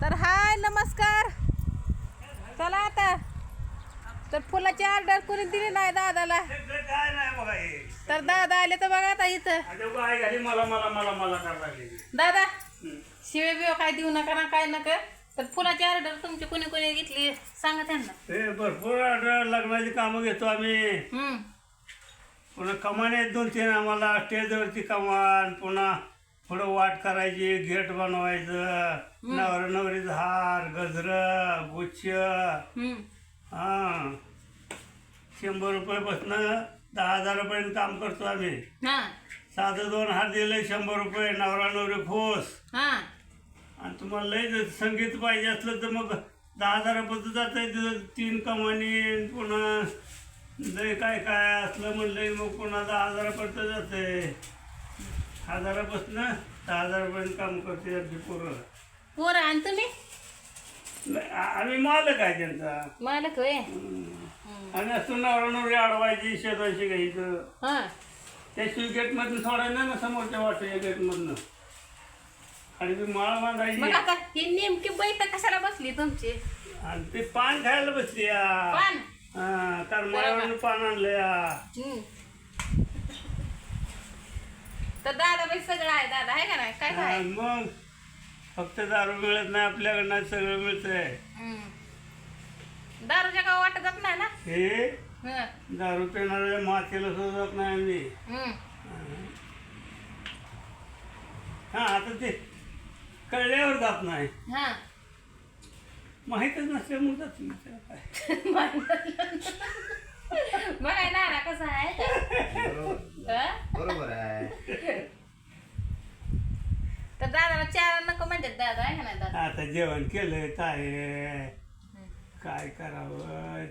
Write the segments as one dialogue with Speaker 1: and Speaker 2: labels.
Speaker 1: तर हाय नमस्कार. चला आता. तर फुलाची ऑर्डर कोणी दिली नाही दादाला.
Speaker 2: हे
Speaker 1: तर दादा आले तर बघा आता इथं.
Speaker 2: मला मला मला मला
Speaker 1: दादा. शिवे बिव काय देऊ नका ना काय नका. तर फुलाची ऑर्डर तुमची कोणी कोणी घेतली? सांगा त्यांना.
Speaker 2: ते भरपूर ऑर्डर लग्नाची कामं घेतो आम्ही.
Speaker 1: हम्म.
Speaker 2: पुन्हा कमान आहेत दोन तीन आम्हाला स्टेजवरती कमान पुन्हा पुढं वाट करायची गेट बनवायचं नवर नवरीचा हार गजर गुच्छ. हा. शंभर रुपयापासून दहा हजारापर्यंत काम करतो आम्ही. साधं दोन हार दिले शंभर रुपये नवरा नवरी खोस
Speaker 1: हा.
Speaker 2: आणि तुम्हाला लय संगीत पाहिजे असलं तर मग दहा हजारापर्यंत जात आहे तिथं तीन कमानी पुन्हा लय काय काय असलं म्हणलं मग पुन्हा दहा हजारापर्यंत जाते हजारापासून दहा हजारापर्यंत काम करते आमची पोरं
Speaker 1: पोरं आणि तुम्ही?
Speaker 2: आ- आम्ही मालक आहे त्यांचा.
Speaker 1: मालक होय?
Speaker 2: आणि असतो नवरा अडवायची शेजारशी घ्यायचं.
Speaker 1: हा.
Speaker 2: त्या गेटमधून सोडायचं ना समोरच्या वाटेच्या गेटमधनं आणि ती माळ बांधायची
Speaker 1: मग आता ही नेमकी बैठक कशाला बसली तुमची?
Speaker 2: आणि ते पान खायला बसली या.
Speaker 1: पान?
Speaker 2: हा, कारण माळावरून पान आणलं या.
Speaker 1: हम्म. तर दादा बाई सगळं आहे दादा आहे का नाही? काय
Speaker 2: हा,
Speaker 1: काय?
Speaker 2: मग फक्त दारू मिळत नाही आपल्याकडनं सगळं मिळतंय.
Speaker 1: हम्म. दारूच्या गाव वाटतच नाही ना?
Speaker 2: हे?
Speaker 1: हं.
Speaker 2: दारू पिणाऱ्या मातेला सोडत नाही आम्ही.
Speaker 1: हम्म.
Speaker 2: हा आता ते कळल्यावर जात नाही.
Speaker 1: हा.
Speaker 2: माहीतच नसल्यामुळे जात नाही.
Speaker 1: बघाय ना ना कसं आहे
Speaker 3: बरोबर
Speaker 1: हं?
Speaker 3: बरोबर आहे
Speaker 1: तर दादाला चार नको म्हणतात दादा आहे का नाही दादा.
Speaker 2: आता जेवण केलंय काय काय करावं?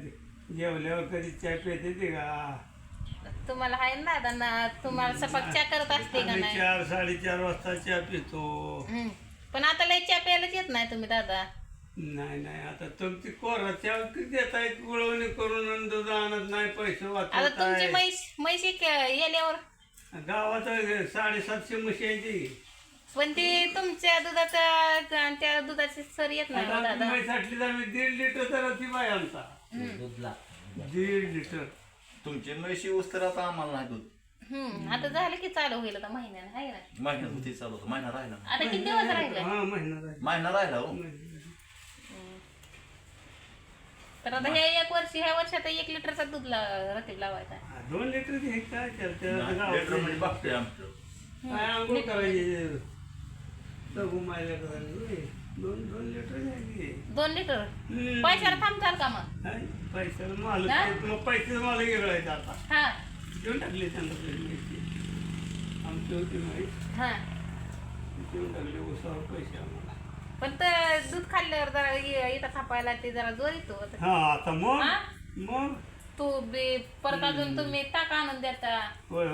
Speaker 2: जेवल्यावर कधी चहा पेते ते का?
Speaker 1: तुम्हाला आहे ना दादा ना तुम्हाला सपाक चहा करत असते का
Speaker 2: आम्ही
Speaker 1: नाही?
Speaker 2: चार साडेचार वाजता चहा पितो.
Speaker 1: हम्म. पण आता लय चहा प्यायलाच येत नाही तुम्ही दादा.
Speaker 2: नाही नाही आता तुमची कोरा चहा देत आहे गुळवणी करून आणि दूध आणत नाही पैसे
Speaker 1: आता
Speaker 2: वाचवत
Speaker 1: तुमची
Speaker 2: आहे.
Speaker 1: म्हैस म्हैस एक
Speaker 2: गावात साडेसातशे म्हशी आहे ती.
Speaker 1: पण ती तुमच्या दुधाचा आणि त्या दुधाची सर येत नाही हो दादा.
Speaker 2: दीड लिटर तर ती बाय आमचा
Speaker 3: दूधला
Speaker 2: दीड लिटर.
Speaker 4: तुमची म्हशी ऊस तर आता आम्हाला नाही दूध.
Speaker 1: हम्म. आता झालं की चालू होईल आता महिन्यानं आहे ना?
Speaker 4: महिन्यात होती चालू होतं. महिना राहिला
Speaker 1: आता किती दिवस राहिले?
Speaker 2: हा महिना झाला.
Speaker 4: महिना राहिला हो.
Speaker 1: तर आता ह्या एक वर्षी ह्या वर्षात एक लिटरचा दूध ला रतीब लावायचा.
Speaker 2: हा, दोन लिटर काय आता
Speaker 4: नाही, लेकरं म्हणजे बघतोय आमचं.
Speaker 2: काय आंघोळ करायची? दोन दोन लिटर घ्यायची.
Speaker 1: दोन लिटर?
Speaker 2: हम्म.
Speaker 1: पैशाला थांबचाल का मग?
Speaker 2: पैसे मला आता.
Speaker 1: हा.
Speaker 2: देऊन टाकले त्यांना पैसे आमची होती माहीत.
Speaker 1: हा.
Speaker 2: देऊन टाकले उसावर पैसे आम्हाला.
Speaker 1: पण तर दूध खाल्ल्यावर जरा इ- इथं थापायला ते जरा जोर येतो.
Speaker 2: हा आता मग?
Speaker 1: हा?
Speaker 2: मग?
Speaker 1: तू बी परत अजून तुम्ही टाक आणून देता.
Speaker 2: होय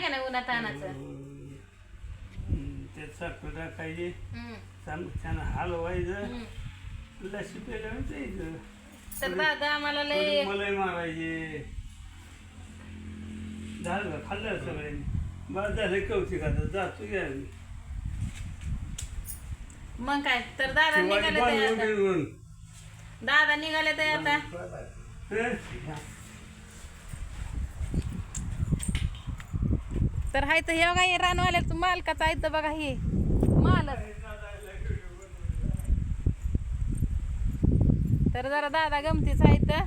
Speaker 1: का नाही उन्हात आणायचं?
Speaker 2: साखर टाकायची. छान छान हलवायचं. लसी पेल्यावर
Speaker 1: तर दादा आम्हाला लय
Speaker 2: थोडी मलाई मारायची. झालं का? खाल्लं सगळ्यांनी? बस झालं कौतिक आता जातो घ्या आम्ही.
Speaker 1: मग काय? तर दादा निघाले ते आता. दादा निघाले ते आता.
Speaker 2: हं?
Speaker 1: तर हाय तर हे बघा हे रानवाल्याचं मालकाचं आहे तर बघा हे. मालक. तर जरा दादा गमतीच आहे तर.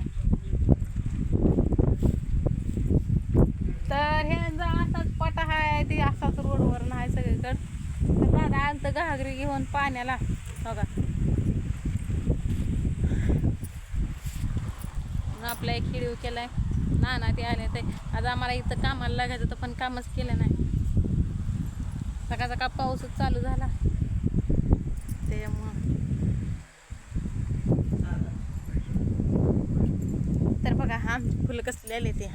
Speaker 1: तर ह्यांचा असाच पटा आहे ते असाच रोडवर नाही सगळीकडं. तर दादा आलं घागरी घेऊन पाण्याला. बघा. मग आपला एक हिडीव केलाय. ना ना ते आले ते. आज आम्हाला इथं कामाला लागायचं होतं पण कामच केलं नाही. सकाळ सकाळ पाऊसच चालू झाला. त्यामुळं. तर बघा हा फुलं कसले आले ते.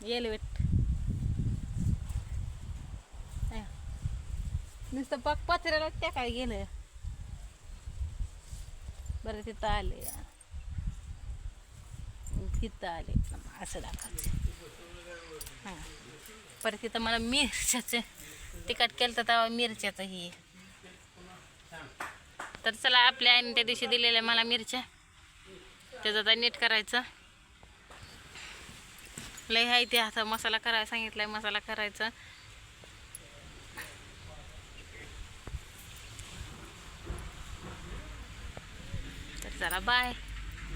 Speaker 1: येलवेट नुसतं बघ पत्र्याला त्या काय गेलं. बरं तिथं आले. तिथं आले. असं दाखवायचं हां. परत तिथं मला मिरच्याचं तिखट केलं तर तेव्हा मिरच्याचं ही. तर चला आपल्या आईने त्या दिवशी दिलेल्या मला मिरच्या. त्याचं आता नीट करायचं. लय आहे ते आता. मसाला करायला सांगितलाय मसाला करायचा. तर चला बाय